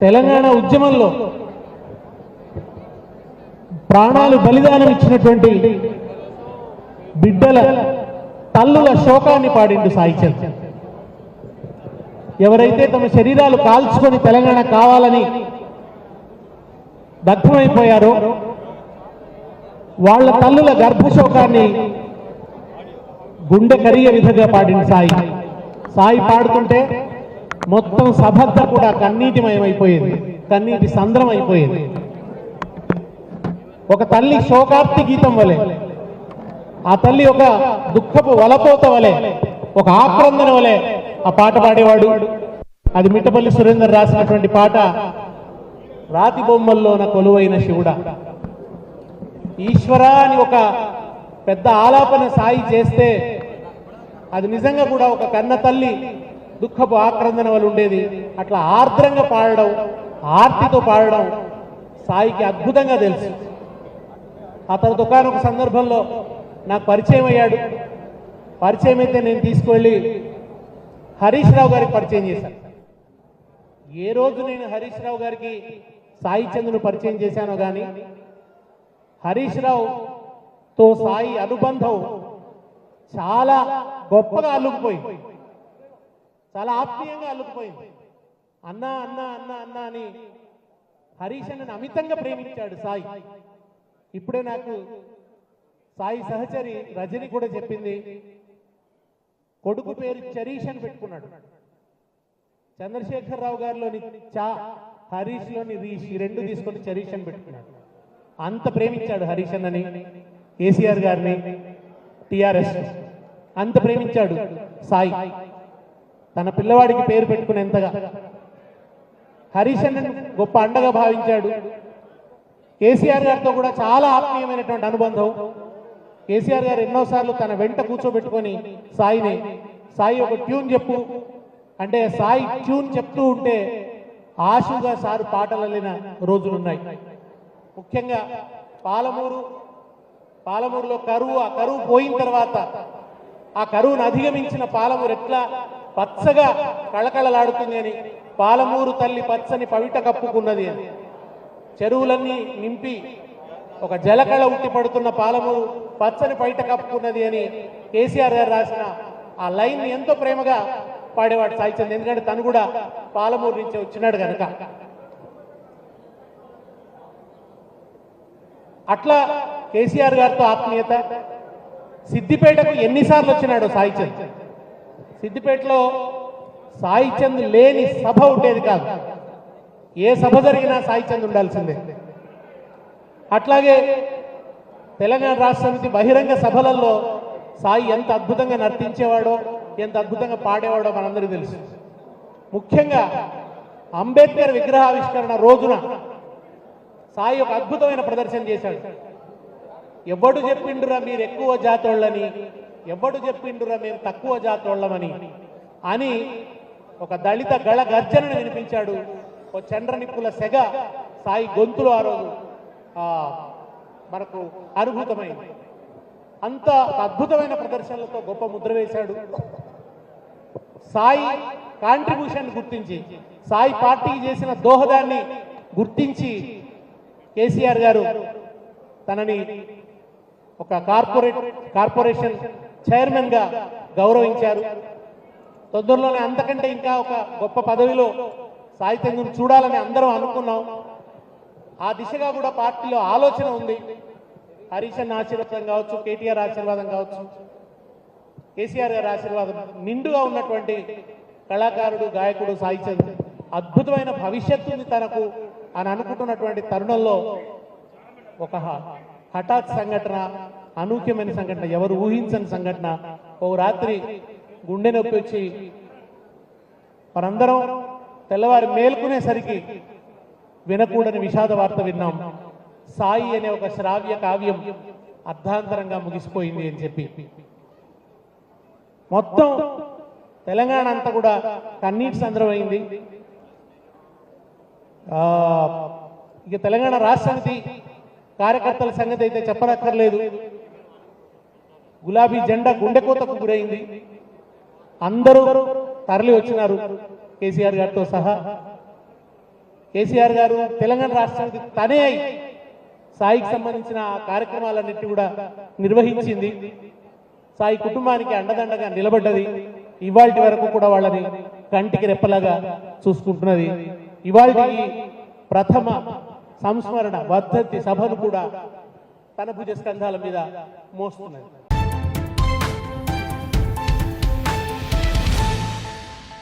తెలంగాణ ఉద్యమంలో ప్రాణాలు బలిదానం ఇచ్చినటువంటి బిడ్డల తల్లుల శోకాన్ని పాడిండు సాయిచంద్ ఎవరైతే తమ శరీరాలు కాల్చుకొని తెలంగాణ కావాలని దగ్ధమైపోయారో వాళ్ళ తల్లుల గర్భశోకాన్ని గుండె కరిగే విధంగా పాడింది సాయి. సాయి పాడుతుంటే మొత్తం సభంతా కూడా కన్నీటిమయమైపోయింది. కన్నీటి సంద్రం అయిపోయింది ఒక తల్లి శోకార్తి గీతం వలె ఆ తల్లి ఒక దుఃఖపు వలపోత వలె ఒక ఆక్రందన వలె ఆ పాట పాడేవాడు. అది మిట్టపల్లి సురేందర్ రాసినటువంటి పాట రాతి బొమ్మల్లోన కొలువైన శివుడా. ఈశ్వర అని ఒక పెద్ద ఆలాపన సాయి చేస్తే అది నిజంగా కూడా ఒక కన్న తల్లి దుఃఖపు ఆక్రందన వల్ల ఉండేది అట్లా ఆర్ద్రంగా పాడడం ఆర్తితో పాడడం సాయికి అద్భుతంగా తెలుసు. అతని దుకాణం ఒక సందర్భంలో నాకు పరిచయం అయ్యాడు. పరిచయం అయితే నేను తీసుకువెళ్ళి హరీష్ రావు గారికి పరిచయం చేశాను. ఏ రోజు నేను హరీష్ రావు గారికి సాయి చంద్రుని పరిచయం చేశానో కానీ హరీష్ రావుతో సాయి అనుబంధం చాలా గొప్పగా అల్లుకుపోయింది. చాలా ఆత్మీయంగా అల్లుకుపోయింది. అన్న అన్న అన్న అన్న అని హరీష్ అన్నను అమితంగా ప్రేమించాడు సాయి. ఇప్పుడే నాకు సాయి సహచరి రజని కూడా చెప్పింది కొడుకు పేరు చరీష్ అని పెట్టుకున్నాడు. చంద్రశేఖర్ రావు గారిలోని చా హరీష్లోని రీష్ ఈ రెండు తీసుకొని చరీష్ అని పెట్టుకున్నాడు. అంత ప్రేమించాడు హరీష్ అన్నని కేసీఆర్ గారిని టిఆర్ఎస్ అంత ప్రేమించాడు సాయి. తన పిల్లవాడికి పేరు పెట్టుకునేంతగా హరీష్ అన్నను గొప్ప అండగా భావించాడు. కేసీఆర్ గారితో కూడా చాలా ఆత్మీయమైనటువంటి అనుబంధం. కేసీఆర్ గారు ఎన్నోసార్లు తన వెంట కూర్చోబెట్టుకొని సాయిని సాయి ఒక ట్యూన్ చెప్పు. అంటే సాయి ట్యూన్ చెప్తూ ఉంటే ఆశుగా సారు పాటలు వెళ్ళిన రోజులున్నాయి. ముఖ్యంగా పాలమూరు పాలమూరులో కరువు ఆ కరువు పోయిన తర్వాత ఆ కరువును అధిగమించిన పాలమూరు ఎట్లా? పచ్చగా కళకళలాడుతుంది అని పాలమూరు తల్లి పచ్చని పవిట కప్పుకున్నది అని. చెరువులన్నీ నింపి ఒక జలకళ ఉట్టి పడుతున్న పాలమూరు పచ్చని పైట కప్పుకున్నది అని కేసీఆర్ గారు రాసిన ఆ లైన్ ఎంతో ప్రేమగా పాడేవాడు సాయిచంద్ ఎందుకంటే తను కూడా పాలమూరు నుంచి వచ్చినాడు కనుక అట్లా కేసీఆర్ గారితో ఆత్మీయత. సిద్దిపేటకు ఎన్నిసార్లు వచ్చినాడు సాయిచంద్ సిద్దిపేటలో సాయిచంద్ లేని సభ ఉండేది కాదు. ఏ సభ జరిగినా సాయిచంద్ ఉండాల్సిందే. అట్లాగే తెలంగాణ రాష్ట్ర సమితి బహిరంగ సభలలో సాయి ఎంత అద్భుతంగా నర్తించేవాడో ఎంత అద్భుతంగా పాడేవాడో మనందరికీ తెలుసు. ముఖ్యంగా అంబేద్కర్ విగ్రహావిష్కరణ రోజున సాయి ఒక అద్భుతమైన ప్రదర్శన చేశాడు. ఎవడు చెప్పిండురా మీరు ఎక్కువ జాతోళ్ళని? ఎవడు చెప్పిండురా మేము తక్కువ జాతోళ్ళమని అని ఒక దళిత గళ గర్జనను వినిపించాడు. ఓ చండ్రనిప్పుల సెగ సాయి గొంతులు ఆ రోజు మనకు అనుభూతమైంది అంత అద్భుతమైన ప్రదర్శనలతో గొప్ప ముద్ర వేశాడు. సాయి కాంట్రిబ్యూషన్ గుర్తించి సాయి పార్టీకి చేసిన దోహదాన్ని గుర్తించి కేసీఆర్ గారు తనని ఒక కార్పొరేట్ కార్పొరేషన్ చైర్మన్గా గౌరవించారు. తొందరలోనే అంతకంటే ఇంకా ఒక గొప్ప పదవిలో సాహిత్యం గురించి చూడాలని అందరం అనుకున్నాం. ఆ దిశగా కూడా పార్టీలో ఆలోచన ఉంది. హరీష్ అన్న ఆశీర్వాదం కావచ్చు కేటీఆర్ ఆశీర్వాదం కావచ్చు కేసీఆర్ గారి ఆశీర్వాదం నిండుగా ఉన్నటువంటి కళాకారుడు గాయకుడు సాహిత్యం అద్భుతమైన భవిష్యత్తు ఉంది తనకు అని అనుకుంటున్నటువంటి తరుణంలో ఒక హఠాత్ సంఘటన అనూఖ్యమైన సంఘటన ఎవరు ఊహించని సంఘటన. ఓ రాత్రి గుండె నొప్పి వచ్చి మనందరం తెల్లవారి మేల్కొనేసరికి వినకూడని విషాద వార్త విన్నాం. సాయి అనే ఒక శ్రావ్య కావ్యం అర్ధాంతరంగా ముగిసిపోయింది అని చెప్పి. మొత్తం తెలంగాణ అంతా కూడా కన్నీటి సంద్రమైంది ఆ, ఇక తెలంగాణ రాష్ట్ర సమితి కార్యకర్తల సంగతి అయితే చెప్పనక్కర్లేదు. గులాబీ జెండా గుండెకోతకు గురైంది. అందరూ తరలి వచ్చినారు కేసీఆర్ గారితో సహా. కేసీఆర్ గారు తెలంగాణ రాష్ట్రానికి తనే అయి సాయికి సంబంధించిన కార్యక్రమాలన్నింటినీ కార్యక్రమాలన్నిటి కూడా నిర్వహించింది. సాయి కుటుంబానికి అండదండగా నిలబడ్డది. ఇవాళ వరకు కూడా వాళ్ళని కంటికి రెప్పలాగా చూసుకుంటున్నది. ఇవాళ ప్రథమ సంస్మరణ పద్ధతి సభను కూడా తన భుజ స్కంధాల మీద మోస్తున్నది.